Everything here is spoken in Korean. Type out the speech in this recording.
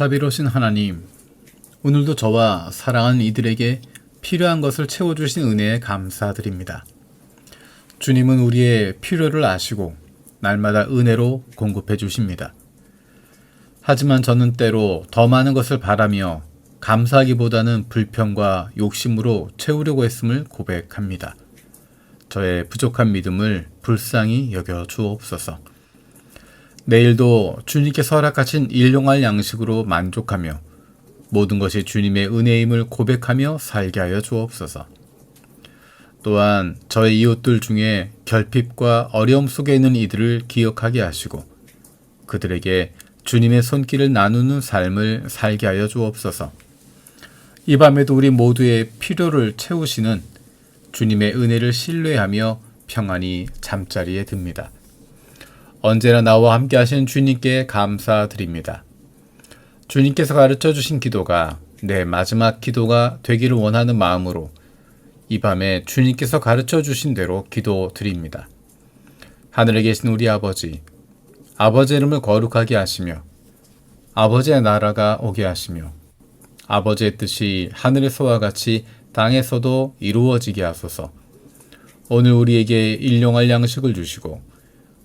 자비로우신 하나님, 오늘도 저와 사랑하는 이들에게 필요한 것을 채워주신 은혜에 감사드립니다. 주님은 우리의 필요를 아시고 날마다 은혜로 공급해 주십니다. 하지만 저는 때로 더 많은 것을 바라며 감사하기보다는 불평과 욕심으로 채우려고 했음을 고백합니다. 저의 부족한 믿음을 불쌍히 여겨 주옵소서. 내일도 주님께서 허락하신 일용할 양식으로 만족하며 모든 것이 주님의 은혜임을 고백하며 살게 하여 주옵소서. 또한 저의 이웃들 중에 결핍과 어려움 속에 있는 이들을 기억하게 하시고 그들에게 주님의 손길을 나누는 삶을 살게 하여 주옵소서. 이 밤에도 우리 모두의 필요를 채우시는 주님의 은혜를 신뢰하며 평안히 잠자리에 듭니다. 언제나 나와 함께 하신 주님께 감사드립니다. 주님께서 가르쳐 주신 기도가 내 마지막 기도가 되기를 원하는 마음으로 이 밤에 주님께서 가르쳐 주신 대로 기도 드립니다. 하늘에 계신 우리 아버지, 아버지 이름을 거룩하게 하시며 아버지의 나라가 오게 하시며 아버지의 뜻이 하늘에서와 같이 땅에서도 이루어지게 하소서. 오늘 우리에게 일용할 양식을 주시고